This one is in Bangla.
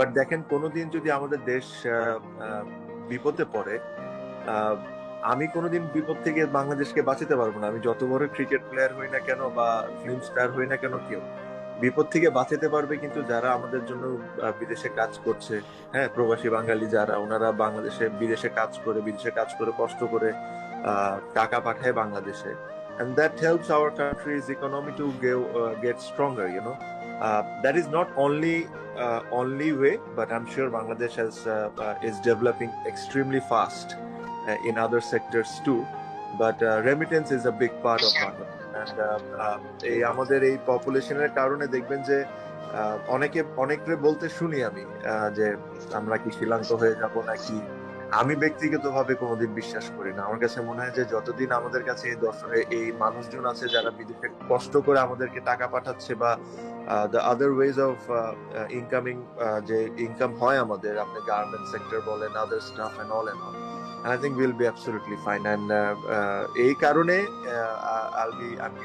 বাট দেখেন কোনোদিন যদি আমাদের দেশ বিপদে পড়ে আমি কোনোদিন বিপদ থেকে বাংলাদেশকে বাঁচাতে পারব না। আমি যত বড় ক্রিকেট প্লেয়ার হই না কেন বা ফিল্ম স্টার হই না কেন কেউ বিপদ থেকে বাঁচাতে পারবে কিন্তু যারা আমাদের জন্য বিদেশে কাজ করছে। হ্যাঁ প্রবাসী বাঙালি যারা ওনারা বাংলাদেশে বিদেশে কাজ করে বিদেশে কাজ করে কষ্ট করে টাকা পাঠায় বাংলাদেশে। And that helps our country's economy to go, uh, get stronger you know? Uh, that is not only only way but i'm sure bangladesh has uh, uh, is developing extremely fast uh, in other sectors too but uh, remittance is a big part of bangladesh and uh, uh, এই আমাদের এই পপুলেশনের কারণে দেখবেন যে অনেকে অনেকরে বলতে শুনি আমি যে আমরা কি শ্রীলঙ্কা হয়ে যাব নাকি আমি ব্যক্তিগতভাবে কোনোদিন বিশ্বাস করি না। আমার কাছে মনে হয় যে যতদিন আমাদের কাছে এই দর্শনে এই মানুষজন আছে যারা বিদেশে কষ্ট করে আমাদেরকে টাকা পাঠাচ্ছে বা the other ways of incoming যে ইনকাম হয় আমাদের, আপনি গার্মেন্ট সেক্টর বলেন other staff and all and all I think will be absolutely fine and এই কারণে আল বি আমি